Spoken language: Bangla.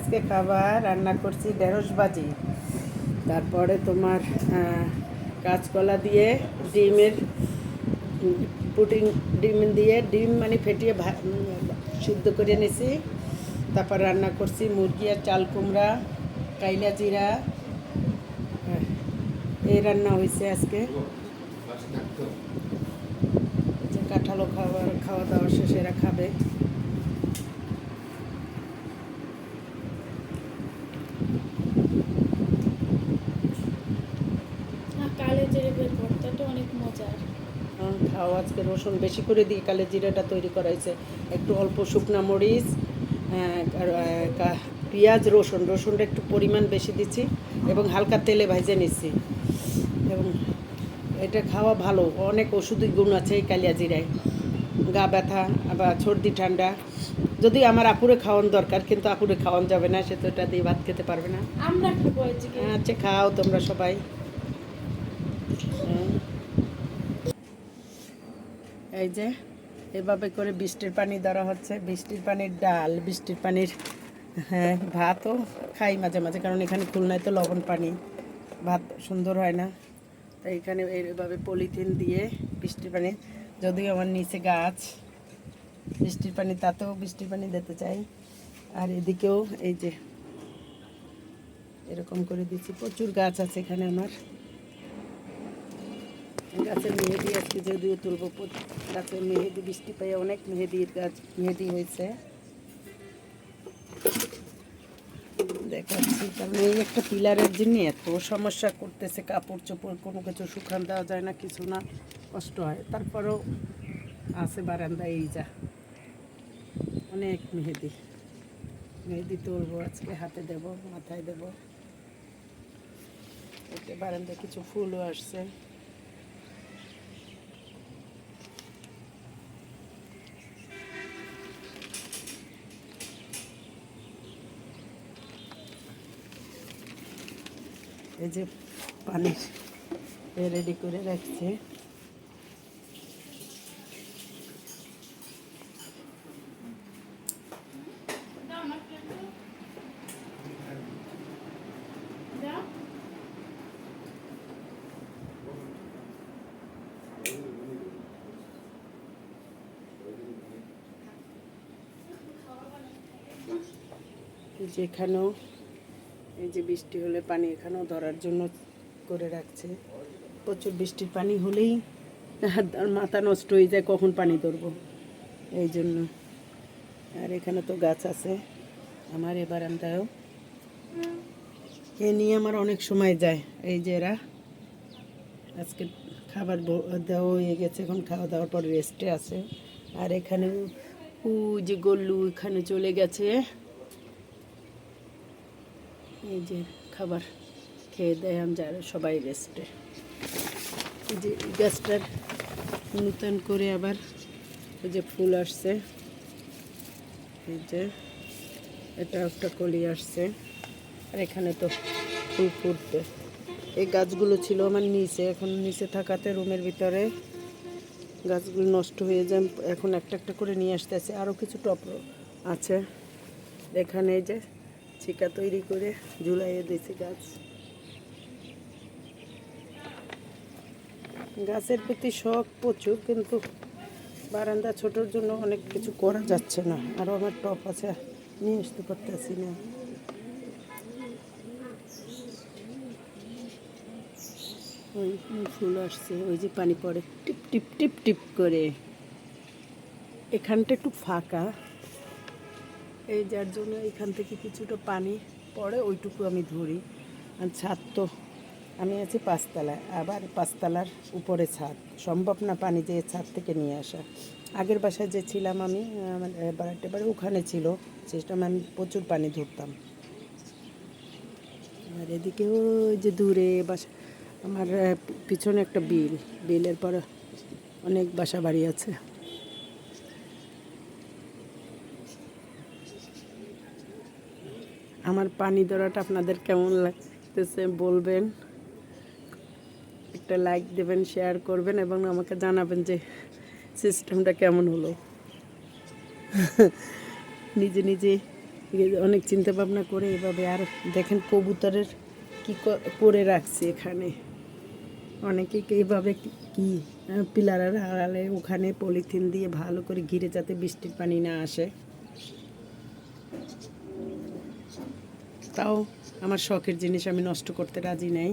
আজকে খাবার রান্না করছি ঢেঁড়স ভাজি। তারপরে তোমার কাঁচকলা দিয়ে ডিমের, পুটিং ডিম দিয়ে, ডিম মানে ফেটিয়ে সিদ্ধ করে নিছি। তারপর রান্না করছি মুরগি আর চাল কুমড়া, কাইলা জিরা। এই রান্না হয়েছে আজকে। কাঁঠালো খাবার খাওয়া দাওয়া শেষেরা খাবে আর কালো জিরে বের ভর্তাটা অনেক মজার হ্যাঁ, আজকে রসুন বেশি করে দিয়ে কালে জিরাটা তৈরি করা হয়েছে একটু অল্প শুকনা মরিচ কা- পেঁয়াজ রসুন। রসুনটা একটু পরিমাণ বেশি দিচ্ছি এবং হালকা তেলে ভাজে নিচ্ছি। এবং এটা খাওয়া ভালো। অনেক ওষুধি গুণ আছে এই কালিয়া জিরায়। গা ব্যথা বা সর্দি ঠান্ডা। যদি আমার আপুরে খাওয়ান দরকার কিন্তু আপুরে খাওয়ান যাবে না সে তো এটা দিয়ে ভাত খেতে পারবে না। আমরা আচ্ছা খাও তোমরা সবাই। এই যে, এভাবে করে বৃষ্টির পানি ধরা হচ্ছে। বৃষ্টির পানির ডাল, বৃষ্টির পানির হ্যাঁ ভাতও খাই মাঝে মাঝে, কারণ এখানে খুলনায় তো লবণ পানি, ভাত সুন্দর হয় না। তাই এখানে এইভাবে পলিথিন দিয়ে বৃষ্টির পানি, যদিও আমার নিচে গাছ, বৃষ্টির পানি, তাতেও বৃষ্টির পানি দিতে চাই। আর এদিকেও এই যে, এরকম করে দিচ্ছি প্রচুর গাছ আছে এখানে আমার। গাছের মেহেদি আজকে যদিও তুলবো গাছের মেহেদি, বৃষ্টি পেয়ে অনেক মেহেদির গাছ, মেহেদি হয়েছে। দেখাচ্ছি, কারণ এই একটা পিলারের জন্য এত সমস্যা করতেছে, কাপড় চোপড় কোনো কিছু শুকান দেওয়া যায় না, কিছু না, কষ্ট হয়। তারপরেও আছে বারান্দা, এই যা। অনেক মেহেদি। মেহেদি তুলবো, আজকে হাতে দেব, মাথায় দেব। এতে বারান্দায় কিছু ফুলও আসছে। এই যে পানি রেডি করে রাখছে। এই যে এখানেও এই যে বৃষ্টি হলে পানি এখানেও ধরার জন্য করে রাখছে। প্রচুর বৃষ্টির পানি হলেই মাথা নষ্ট হয়ে যায়, কখন পানি ধরবো? এই জন্য। আর এখানে তো গাছ আছে, আমার এ বারান্দায়ও। এ নিয়ে আমার অনেক সময় যায়, এই যে এরা। আজকে খাবার দেওয়া হয়ে গেছে, এখন খাওয়া দাওয়ার পর রেস্টে আছে। আর এখানে ওই যে গল্লু এখানে চলে গেছে। এই যে খাবার খেয়ে দেয় আমি যারা সবাই রেস্টে এই যে গাছটার নূতন করে আবার এই যে ফুল আসছে। এই যে এটা একটা কলি আসছে। আর এখানে তো ফুল ফুটবে। এই গাছগুলো ছিল আমার নিচে, এখন নিচে থাকাতে রুমের ভিতরে গাছগুলো নষ্ট হয়ে যায়। এখন একটা একটা করে নিয়ে আসতেছে। আরও কিছু টপ আছে। এখানে এই যে চিকা তৈরি করে ঝুলাইয়ে দিয়েছি গাছ। গাছের প্রতি শখ প্রচুর, কিন্তু বারান্দা ছোটোর জন্য অনেক কিছু করা যাচ্ছে না। আরও আমার টপ আছে, নিয়ে আসতে পারতেছি না। ওই ফুল আসছে, ওই যে পানি পড়ে, টিপ টিপ টিপ টিপ করে। এখানটা একটু ফাঁকা। এই যার জন্য এখান থেকে কিছুটা পানি পড়ে, ওইটুকু আমি ধরি। আর ছাদ তো আমি আছি পাঁচতলায়, আবার পাঁচতলার উপরে ছাদ। সম্ভব না পানি যে ছাদ থেকে নিয়ে আসা। আগের বাসায় যে ছিলাম আমি আমার বাড়িতে বাড়ি ওখানে ছিল সেটা আমি প্রচুর পানি ধরতাম। আর এদিকে ওই যে দূরে বাসা, আমার পিছনে একটা বিল। বিলের পর অনেক বাসা বাড়ি আছে। আমার পানি ধরাটা আপনাদের কেমন লাগতেছে বলবেন। একটা লাইক দেবেন শেয়ার করবেন এবং আমাকে জানাবেন যে সিস্টেমটা কেমন হলো। নিজে নিজে অনেক চিন্তা ভাবনা করে এভাবে আর দেখেন কবুতরের কি করে রাখছে এখানে। অনেকে এইভাবে কি পিলারের আড়ালে ওখানে পলিথিন দিয়ে ভালো করে ঘিরে যাতে বৃষ্টির পানি না আসে। তাও আমার শখের জিনিস আমি নষ্ট করতে রাজি নাই।